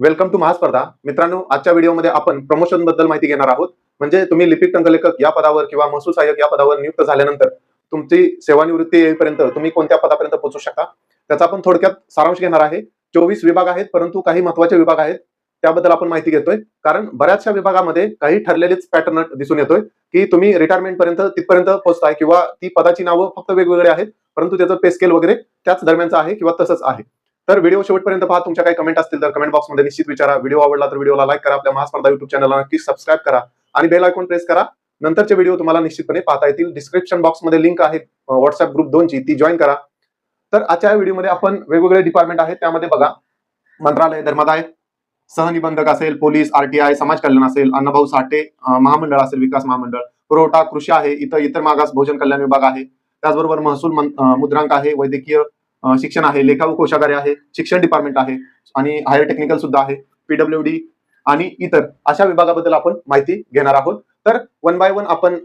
Welcome to महास्पर्धा मित्रांनो आजच्या व्हिडिओमध्ये आपण प्रमोशनबद्दल माहिती घेणार आहोत. म्हणजे तुम्ही लिपिक टंकलेखक या पदावर किंवा महसूल सहाय्यक या पदावर नियुक्त झाल्यानंतर तुमची सेवानिवृत्ती येईपर्यंत तुम्ही कोणत्या पदापर्यंत पोहोचू शकता? त्याचा आपण थोडक्यात सारांश घेणार आहे. चोवीस विभाग आहेत परंतु काही महत्त्वाचे विभाग आहेत. त्याबद्दल आपण माहिती घेतोय. कारण बऱ्याचशा विभागामध्ये काही ठरलेलेच पॅटर्न दिसून येतोय की तुम्ही रिटायरमेंट पर्यंत तिथपर्यंत पोहोचताय किंवा ती पदाची नावं फक्त वेगवेगळे आहेत परंतु त्याचं पे स्केल वगैरे त्याच दरम्यानचं आहे किंवा तसंच आहे. तर व्हिडिओ शेवटपर्यंत पहा तुमच्या काही कमेंट असतील तर कमेंट बॉक्समध्ये निश्चित विचारा. व्हिडिओ आवडला तर व्हिडिओला लाईक करा आपल्या महास्पर्धा युट्यूब चॅनलला नक्की सबस्क्राईब करा आणि बेल आयकॉन प्रेस करा. नंतरचे व्हिडिओ तुम्हाला निश्चितपणे पाहता येतील. डिस्क्रिप्शन बॉक्समध्ये लिंक आहे व्हॉट्सअप ग्रुप दोनची ती जॉईन करा. तर आजच्या व्हिडिओमध्ये आपण वेगवेगळे डिपार्टमेंट आहेत त्यामध्ये बघा. मंत्रालय धर्मादाय सहनिबंधक असेल पोलीस आरटीआय समाज कल्याण असेल अन्नभाऊ साठे महामंडळ असेल विकास महामंडळ. पुरवठा कृषी आहे इतर इतर मागास भोजन कल्याण विभाग आहे. त्याचबरोबर महसूल मुद्रांक आहे वैद्यकीय शिक्षण आहे लेखा व कोशागारे आहे शिक्षण डिपार्टमेंट आहे आणि हायर टेक्निकल सुद्धा आहे पीडब्ल्यू डी आणि इतर अशा विभागाबद्दल आपण माहिती घेणार आहोत. तर वन बाय वन आपण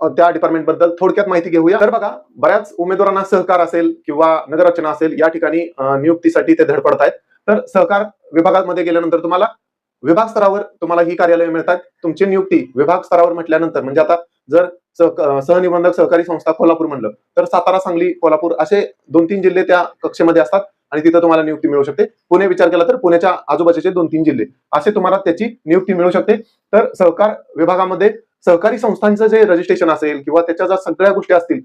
त्या डिपार्टमेंटबद्दल थोडक्यात माहिती घेऊया. तर बघा बऱ्याच उमेदवारांना सहकार असेल किंवा नगररचना असेल या ठिकाणी नियुक्तीसाठी ते धडपडत आहेत. तर सहकार विभागामध्ये गेल्यानंतर तुम्हाला विभाग स्तरावर तुम्हाला ही कार्यालय मिळतात. तुमची नियुक्ती विभाग स्तरावर म्हटल्यानंतर म्हणजे आता जर सहनिबंधक सहकारी संस्था कोल्हापूर म्हणलं. तर सातारा सांगली कोल्हापूर असे दोन तीन जिल्हे त्या कक्षेमध्ये असतात आणि तिथं तुम्हाला नियुक्ती मिळू शकते. पुणे विचार केला तर पुण्याच्या आजूबाजूचे दोन तीन जिल्हे. असे तुम्हाला त्याची नियुक्ती मिळू शकते. तर सहकार विभागामध्ये सहकारी संस्थांचं जे रजिस्ट्रेशन असेल किंवा त्याच्या ज्या सगळ्या गोष्टी असतील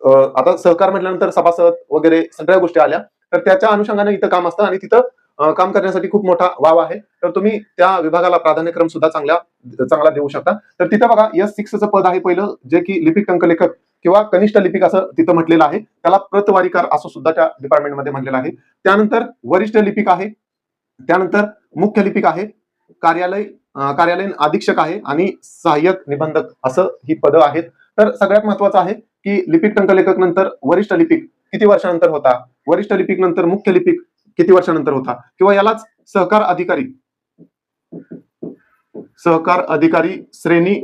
आता सहकार म्हटल्यानंतर सभासद वगैरे सगळ्या गोष्टी आल्या. तर त्याच्या अनुषंगाने इथं काम असतं आणि तिथं काम करण्यासाठी खूप मोठा वाव आहे. तर तुम्ही त्या विभागाला प्राधान्यक्रम सुद्धा चांगला चांगला देऊ शकता. तर तिथं बघा एस सिक्सचं पद आहे पहिलं जे की लिपिक अंकलेखक किंवा कनिष्ठ लिपिक असं तिथं म्हटलेलं आहे. त्याला प्रतवारीकार असं सुद्धा त्या डिपार्टमेंटमध्ये म्हटलेलं आहे. त्यानंतर वरिष्ठ लिपिक आहे. त्यानंतर मुख्य लिपिक आहे. कार्यालय कार्यालयीन अधीक्षक आहे आणि सहाय्यक निबंधक असं ही पदं आहेत. तर सगळ्यात महत्वाचं आहे की लिपिक टंकलेखक नंतर वरिष्ठ लिपिक किती वर्षानंतर होता? वरिष्ठ लिपिक नंतर मुख्य लिपिक किती वर्षानंतर होता? किंवा यालाच सहकार अधिकारी. सहकार अधिकारी श्रेणी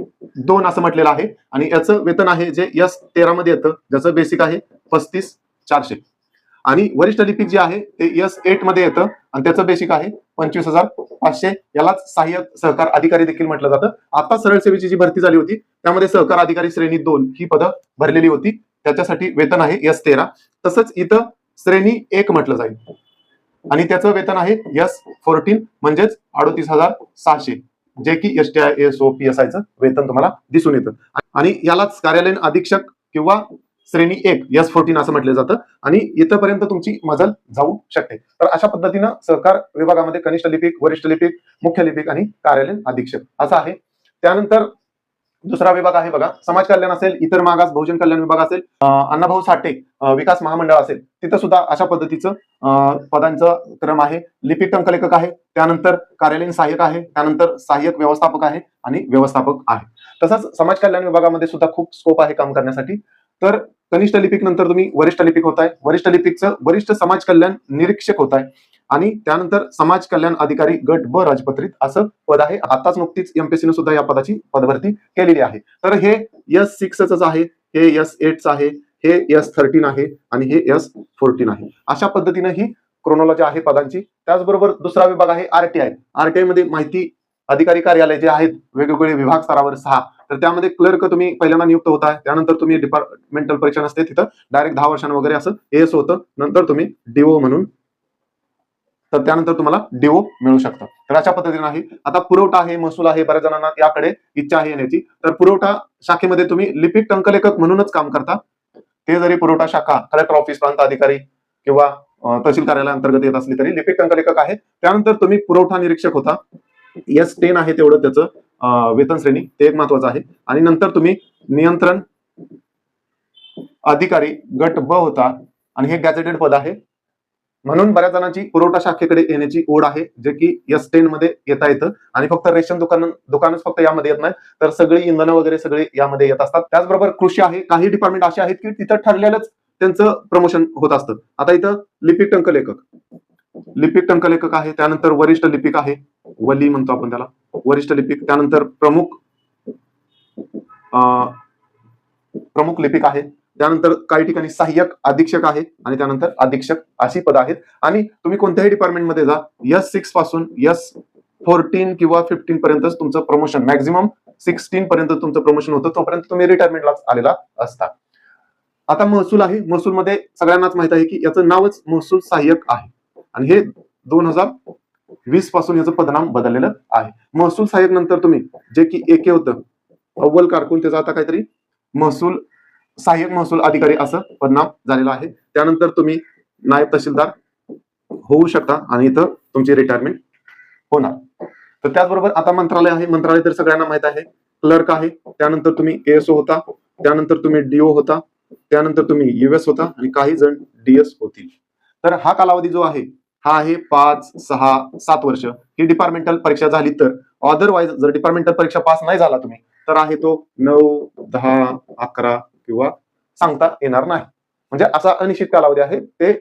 दोन असं म्हटलेलं आहे. आणि याचं वेतन आहे जे यस तेरा मध्ये येतं. ज्याचं बेसिक आहे पस्तीस चारशे. आणि वरिष्ठ लिपिक जे आहे ते यस एटमध्ये येतं. आणि त्याचं बेसिक आहे पंचवीस हजार पाचशे. यालाच सहाय्यक सहकार अधिकारी देखील म्हटलं जातं. आता सरळ सेवेची जी भरती झाली होती त्यामध्ये सहकार अधिकारी श्रेणी दोन ही पदं भरलेली होती. त्याच्यासाठी वेतन आहे यस तेरा. तसंच इथं श्रेणी एक म्हटलं जाईल. आणि त्याचं वेतन आहे एस फोर्टीन म्हणजेच अडोतीस हजार सहाशे जे की S T I S O P S आयचं वेतन तुम्हाला दिसून येतं. आणि यालाच कार्यालयीन अधीक्षक किंवा श्रेणी एक एस फोर्टीन असं म्हटलं जातं आणि इथंपर्यंत तुमची मजल जाऊ शकते. तर अशा पद्धतीनं सहकार विभागामध्ये कनिष्ठ लिपिक वरिष्ठ लिपिक मुख्य लिपिक आणि कार्यालयीन अधीक्षक असं आहे. त्यानंतर दुसरा विभाग आहे बघा. समाज कल्याण असेल इतर मागास बहुजन कल्याण विभाग असेल अण्णाभाऊ साठे विकास महामंडळ असेल तिथं सुद्धा अशा पद्धतीचं पदांचं क्रम आहे. लिपिक टंकलेखक आहे त्यानंतर कार्यालयीन सहाय्यक आहे त्यानंतर सहाय्यक व्यवस्थापक आहे आणि व्यवस्थापक आहे. तसंच समाज कल्याण विभागामध्ये सुद्धा खूप स्कोप आहे काम करण्यासाठी. तर कनिष्ठ लिपिक नंतर तुम्ही वरिष्ठ लिपिक होताय. वरिष्ठ लिपिकचं वरिष्ठ समाज कल्याण निरीक्षक होताय. आणि त्यानंतर समाज कल्याण अधिकारी गट ब राजपत्रित असं पद आहे. आताच नुकतीच एमपीसीने सुद्धा या पदाची पदभरती केलेली आहे. तर हे यस सिक्सच आहे हे यस एटच आहे हे यस थर्टीन आहे आणि हे यस फोर्टीन आहे. अशा पद्धतीने ही क्रोनॉलॉजी आहे पदांची. त्याचबरोबर दुसरा विभाग आहे आरटीआय आरटीआयमध्ये माहिती अधिकारी कार्यालय जे आहेत वेगवेगळे विभाग स्तरावर सहा. तर त्यामध्ये क्लर्क तुम्ही पहिल्यांदा नियुक्त होता त्यानंतर तुम्ही डिपार्टमेंटल परीक्षा नसते तिथं डायरेक्ट दहा वर्षांना वगैरे असं एस होतं. नंतर तुम्ही डीओ म्हणून तर त्यानंतर तुम्हाला डीओ मिळू शकतं. तर अशा पद्धतीने आहे. आता पुरवठा आहे महसूल आहे बऱ्याच जणांना याकडे इच्छा आहे येण्याची तर पुरवठा शाखेमध्ये तुम्ही लिपिक टंकलेखक म्हणूनच काम करता. ते जरी पुरवठा शाखा कलेक्टर ऑफिस प्रांत अधिकारी किंवा तहसील कार्यालय अंतर्गत येत असली तरी लिपिक टंकलेखक आहे. त्यानंतर तुम्ही पुरवठा निरीक्षक होता. एस टेन आहे तेवढं त्याचं वेतन श्रेणी. ते एक महत्वाचं आहे. आणि नंतर तुम्ही नियंत्रण अधिकारी गट ब होता. आणि हे गॅझेटेड पद आहे. म्हणून बऱ्याच जणांची पुरवठा शाखेकडे येण्याची ओढ आहे जे की एस टेन मध्ये येता येतं. आणि फक्त रेशन दुकान दुकानच फक्त यामध्ये येत नाही तर सगळी इंधनं वगैरे सगळे यामध्ये येत असतात. त्याचबरोबर कृषी आहे काही डिपार्टमेंट असे आहेत की तिथं ठरलेलंच त्यांचं प्रमोशन होत असतं. आता इथं लिपिक टंकलेखक लिपिक टंकलेखक आहे त्यानंतर वरिष्ठ लिपिक आहे वली म्हणतो आपण त्याला. वरिष्ठ लिपिक त्यानंतर प्रमुख प्रमुख लिपिक आहे त्यानंतर काही ठिकाणी सहाय्यक अधीक्षक आहे आणि त्यानंतर अधीक्षक अशी पद आहेत. आणि तुम्ही कोणत्याही डिपार्टमेंटमध्ये जा यस सिक्सपासून यस फोर्टीन किंवा फिफ्टीन पर्यंत तुमचं प्रमोशन मॅक्झिमम सिक्स्टीन पर्यंत तुमचं प्रमोशन होतं तोपर्यंत तुम्ही रिटायरमेंटला आलेला असता. आता महसूल आहे. महसूलमध्ये सगळ्यांनाच माहीत आहे की याचं नावच महसूल सहाय्यक आहे. आणि हे दोन हजार वीसपासून याचं पदनाम बदललेलं आहे. महसूल सहाय्यक नंतर तुम्ही जे की एके होतं अव्वल कारकून त्याचं आता काहीतरी महसूल सहाय्यक महसूल अधिकारी असं पदनाम झालेलं आहे. त्यानंतर तुम्ही नायब तहसीलदार होऊ शकता आणि इथं तुमची रिटायरमेंट होणार. तर त्याचबरोबर आता मंत्रालय आहे. मंत्रालय तर सगळ्यांना माहीत आहे. क्लर्क आहे. त्यानंतर तुम्ही एएसओ होता. त्यानंतर तुम्ही डीओ होता. त्यानंतर तुम्ही युएस होता आणि काही जण डीएस होतील. तर हा कालावधी जो आहे हा आहे पाच सहा सात वर्ष. ही डिपार्टमेंटल परीक्षा झाली तर अदरवाईज जर डिपार्टमेंटल परीक्षा पास नाही झाला तुम्ही तर आहे तो नऊ दहा अकरा किंवा सांगता येणार नाही. म्हणजे असा अनिश्चित कालावधी आहे ते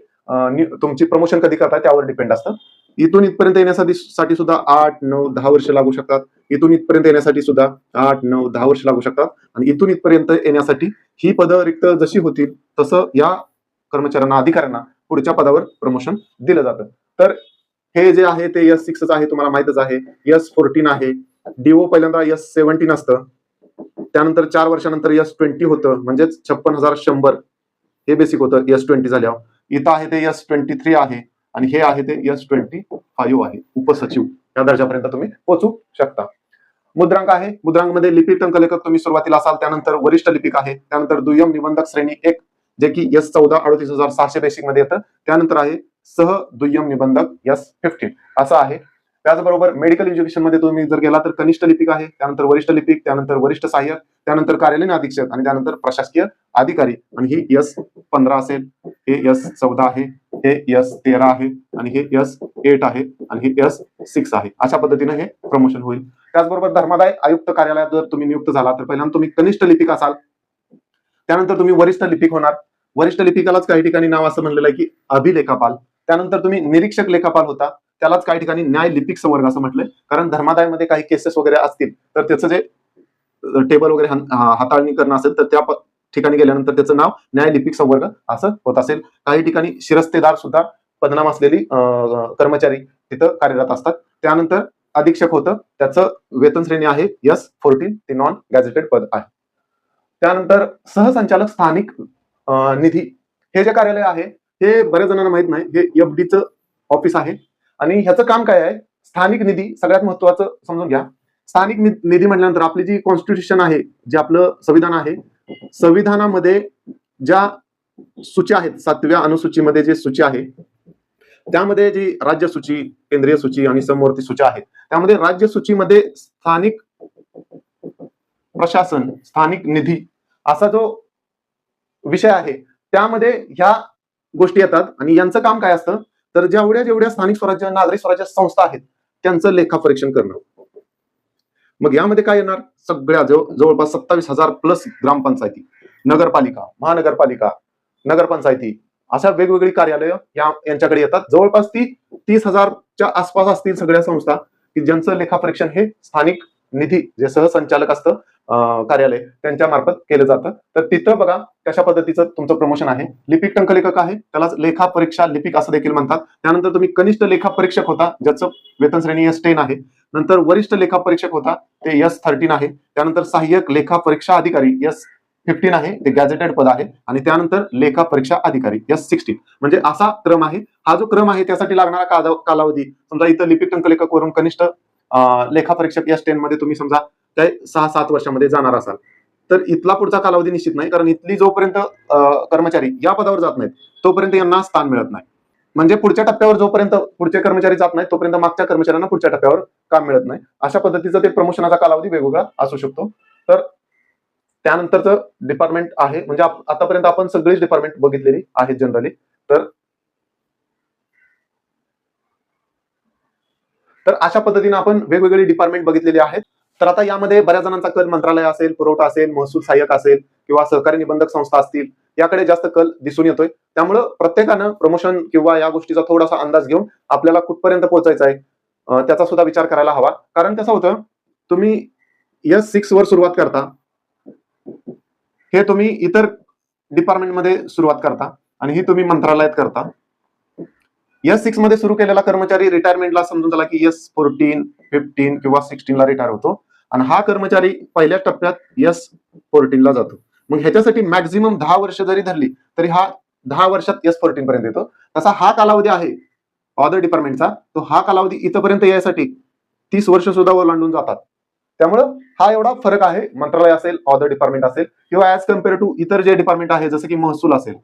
तुमची प्रमोशन कधी करताय त्यावर डिपेंड असतं. इथून इथपर्यंत येण्यासाठी साठी सुद्धा आठ नऊ दहा वर्ष लागू शकतात. इथून इथपर्यंत येण्यासाठी सुद्धा आठ नऊ दहा वर्ष लागू शकतात. आणि इथून इथपर्यंत येण्यासाठी ही पदं रिक्त जशी होतील तसं या कर्मचाऱ्यांना अधिकाऱ्यांना पुढच्या पदावर प्रमोशन दिलं जातं. तर हे जे आहे ते एस सिक्स आहे तुम्हाला माहितच आहे. यस फोर्टीन आहे. डीओ पहिल्यांदा एस सेव्हन्टीन असतं. त्यानंतर चार वर्षानंतर एस ट्वेंटी होतं. म्हणजेच छप्पन हजार शंभर. हे बेसिक होतं. एस ट्वेंटी झाल्यावर. इथं आहे ते एस ट्वेंटी थ्री आहे. आणि हे आहे ते एस ट्वेंटी फाईव्ह आहे. उपसचिव. या दर्जापर्यंत तुम्ही पोहोचू शकता. मुद्रांक आहे. मुद्रांकमध्ये लिपिक टंकलेखक तुम्ही सुरुवातीला असाल त्यानंतर वरिष्ठ लिपिक आहे. त्यानंतर दुय्यम निबंधक श्रेणी एक जे की एस चौदा अडतीस हजार सहाशे बेसिकमध्ये येतं. त्यानंतर आहे सह दुय्यम निबंधक एस फिफ्टीन असं आहे. त्याचबरोबर मेडिकल एज्युकेशनमध्ये तुम्ही जर गेला तर कनिष्ठ लिपिक आहे त्यानंतर वरिष्ठ लिपिक त्यानंतर वरिष्ठ सहाय्यक त्यानंतर कार्यालयीन अधीक्षक आणि त्यानंतर प्रशासकीय अधिकारी. आणि ही एस पंधरा असेल हे एस चौदा आहे हे एस तेरा आहे आणि हे एस एट आहे आणि हे एस सिक्स आहे. अशा पद्धतीने हे प्रमोशन होईल. त्याचबरोबर धर्मादाय आयुक्त कार्यालयात जर तुम्ही नियुक्त झाला तर पहिल्यांदा तुम्ही कनिष्ठ लिपिक असाल. त्यानंतर तुम्ही वरिष्ठ लिपिक होणार. वरिष्ठ लिपिकालाच काही ठिकाणी नाव असं म्हणलेलं आहे की अभिलेखापाल. त्यानंतर तुम्ही निरीक्षक लेखापाल होता. त्यालाच काही ठिकाणी न्याय लिपिक संवर्ग असं म्हटलंय. कारण धर्मादायमध्ये काही केसेस वगैरे असतील तर त्याचं जे टेबल वगैरे हाताळणी करणं असेल तर त्या ठिकाणी गेल्यानंतर त्याचं नाव न्याय लिपिक संवर्ग असं होत असेल. काही ठिकाणी शिरस्तेदार सुद्धा पदनाम असलेली कर्मचारी तिथं कार्यरत असतात. त्यानंतर अधीक्षक होतं. त्याचं वेतन श्रेणी आहे. यस फोर्टीन ते नॉन गॅझेटेड पद आहे. त्यानंतर सहसंचालक स्थानिक निधी. हे जे कार्यालय आहे हे बऱ्याच जणांना माहीत नाही. हे एफ डीचं ऑफिस आहे. आणि ह्याचं काम काय आहे? स्थानिक निधी सगळ्यात महत्वाचं समजून घ्या. स्थानिक निधी म्हटल्यानंतर आपली जी कॉन्स्टिट्यूशन आहे जे आपलं संविधान आहे संविधानामध्ये ज्या सूची आहेत सातव्या अनुसूचीमध्ये जे सूची आहे त्यामध्ये जी राज्य सूची केंद्रीय सूची आणि समवर्ती सूची आहेत त्यामध्ये राज्य सूचीमध्ये स्थानिक प्रशासन स्थानिक निधी असा जो विषय आहे त्यामध्ये ह्या गोष्टी येतात आणि यांचं काम काय असतं? तर जेवढ्या जेवढ्या स्थानिक स्वराज्य नागरिक स्वराज्य संस्था आहेत त्यांचं लेखापरीक्षण करणं. मग यामध्ये काय येणार? सगळ्या जवळ जवळपास सत्तावीस हजार प्लस ग्रामपंचायती नगरपालिका महानगरपालिका नगरपंचायती अशा वेगवेगळी कार्यालय या यांच्याकडे येतात. जवळपास ती तीस हजारच्या आसपास असतील सगळ्या संस्था की ज्यांचं लेखापरीक्षण हे स्थानिक निधी जे सहसंचालक असतं कार्यालय त्यांच्या मार्फत केलं जातं. तर तिथं बघा कशा पद्धतीचं तुमचं प्रमोशन आहे. लिपिक टंकलेखक आहे त्यालाच लेखा परीक्षा लिपिक असं देखील म्हणतात. त्यानंतर तुम्ही कनिष्ठ लेखा परीक्षक होता ज्याचं वेतन श्रेणी एस टेन आहे. नंतर वरिष्ठ लेखा परीक्षक होता ते एस थर्टीन आहे. त्यानंतर सहाय्यक लेखा परीक्षा अधिकारी एस फिफ्टीन आहे ते गॅझेटेड पद आहे. आणि त्यानंतर लेखा परीक्षा अधिकारी एस सिक्स्टीन म्हणजे असा क्रम आहे. हा जो क्रम आहे त्यासाठी लागणारा कालावधी. समजा इथं लिपिक टंकलेखक वरून कनिष्ठ लेखा परीक्षक एस टेन मध्ये तुम्ही समजा काय सहा सात वर्षामध्ये जाणार असाल. तर इथला पुढचा कालावधी निश्चित नाही कारण इथली जोपर्यंत कर्मचारी या पदावर जात नाहीत तोपर्यंत यांना स्थान मिळत नाही. म्हणजे पुढच्या टप्प्यावर जोपर्यंत पुढचे कर्मचारी जात नाहीत तोपर्यंत मागच्या कर्मचाऱ्यांना पुढच्या टप्प्यावर काम मिळत नाही. अशा पद्धतीचं ते प्रमोशनाचा कालावधी वेगवेगळा असू शकतो. तर त्यानंतरचं डिपार्टमेंट आहे. म्हणजे आतापर्यंत आपण सगळीच डिपार्टमेंट बघितलेली आहेत जनरली तर तर अशा पद्धतीने आपण वेगवेगळी डिपार्टमेंट बघितलेली आहेत. तर आता यामध्ये बऱ्याच जणांचा कल मंत्रालय असेल पुरवठा असेल महसूल सहाय्यक असेल किंवा सहकारी निबंधक संस्था असतील याकडे जास्त कल दिसून येतोय. त्यामुळं प्रत्येकानं प्रमोशन किंवा या गोष्टीचा थोडासा अंदाज घेऊन आपल्याला कुठपर्यंत पोहोचायचा आहे त्याचा सुद्धा विचार करायला हवा. कारण कसं होतं तुम्ही एस सिक्स वर सुरुवात करता हे तुम्ही इतर डिपार्टमेंटमध्ये सुरुवात करता आणि ही तुम्ही मंत्रालयात करता. एस सिक्समध्ये सुरू केलेला कर्मचारी रिटायरमेंटला समजून झाला की एस फोर्टीन फिफ्टीन किंवा सिक्स्टीनला रिटायर होतो. आणि हा कर्मचारी पहिल्या टप्प्यात एस फोर्टीनला जातो. मग ह्याच्यासाठी मॅक्झिमम दहा वर्ष जरी धरली तरी हा दहा वर्षात एस फोर्टीन पर्यंत येतो. तसा हा कालावधी आहे ऑदर डिपार्टमेंटचा तो हा कालावधी इथपर्यंत यायसाठी तीस वर्ष सुद्धा ओलांडून जातात. त्यामुळं हा एवढा फरक आहे. मंत्रालय असेल ऑदर डिपार्टमेंट असेल किंवा ऍज कंपेअर टू इतर जे डिपार्टमेंट आहे जसं की महसूल असेल.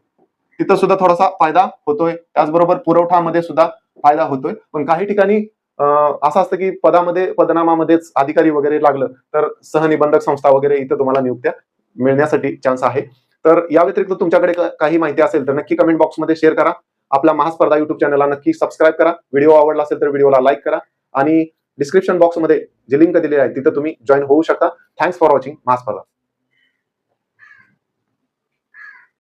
तिथं सुद्धा थोडासा फायदा होतोय. त्याचबरोबर पुरवठामध्ये सुद्धा फायदा होतोय. पण काही ठिकाणी असं असतं की पदामध्ये पदनामामध्येच अधिकारी वगैरे लागलं तर सहनिबंधक संस्था वगैरे इथं तुम्हाला नियुक्त्या मिळण्यासाठी चान्स आहे. तर या व्यतिरिक्त तुमच्याकडे काही माहिती असेल तर नक्की कमेंट बॉक्समध्ये शेअर करा. आपला महास्पर्धा युट्यूब चॅनलला नक्की सबस्क्राईब करा. व्हिडिओ आवडला असेल तर व्हिडिओला लाईक करा. आणि डिस्क्रिप्शन बॉक्समध्ये जे लिंक दिलेली आहे तिथं तुम्ही जॉईन होऊ शकता. Thanks for watching महास्पर्धा.